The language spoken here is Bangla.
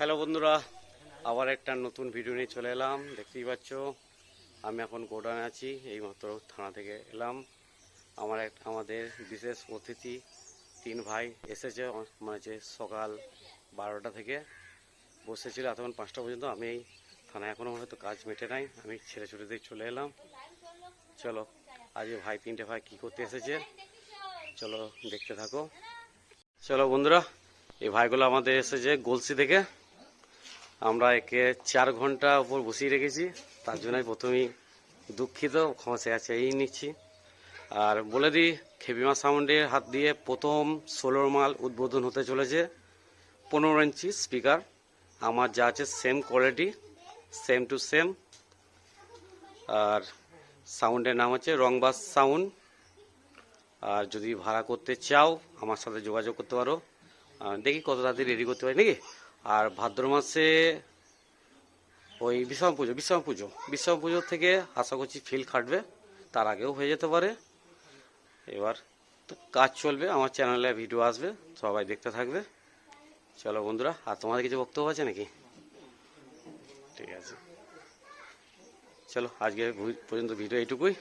হ্যালো বন্ধুরা, আবার একটা নতুন ভিডিও নিয়ে চলে এলাম। দেখতেই পাচ্ছ, আমি এখন গোডাউনে আছি, এইমাত্র থানা থেকে এলাম। আমার এক, আমাদের বিশেষ অতিথি তিন ভাই এসেছে মানে যে সকাল বারোটা থেকে বসেছিল, এতক্ষণ পাঁচটা পর্যন্ত। আমি এই থানায় এখনও হয়তো কাজ মেটে নাই, আমি ছেড়ে ছুটে দিয়ে চলে এলাম। চলো আজকে ভাই, তিনটে ভাই কী করতে এসেছে, চলো দেখতে থাকো। চলো বন্ধুরা, এই ভাইগুলো আমাদের এসেছে গলসি থেকে। আমরা একে চার ঘণ্টা উপর বসিয়ে রেখেছি। তার জন্য প্রথমেই দুঃখিত, ক্ষমা চেয়ে চেয়েই নিচ্ছি। আর বলে দিই খেপিমা সাউন্ডের হাত দিয়ে প্রথম ষোলোর মাল উদ্বোধন হতে চলেছে। পনেরো ইঞ্চি স্পিকার, আমার যা আছে same quality same to same আর সাউন্ডের নাম হচ্ছে রংবাস সাউন্ড। আর যদি ভাড়া করতে চাও, আমার সাথে যোগাযোগ করতে পারো। দেখি কত তাড়াতাড়ি রেডি করতে পারি, নাকি? আর ভাদ্র মাসে ওই বিশ্রাম পুজো বিশ্রাম পুজো। বিশ্রাম পুজোর থেকে আশা করছি ফিল খাটবে তার আগেও হয়ে যেতে পারে। এবার কাজ চলবে, আমার চ্যানেলে ভিডিও আসবে, সবাই দেখতে থাকবে। চলো বন্ধুরা, আর তোমাদের কিছু বক্তব্য আছে নাকি? ঠিক আছে। চলো, আজকে পর্যন্ত ভিডিও এইটুকুই।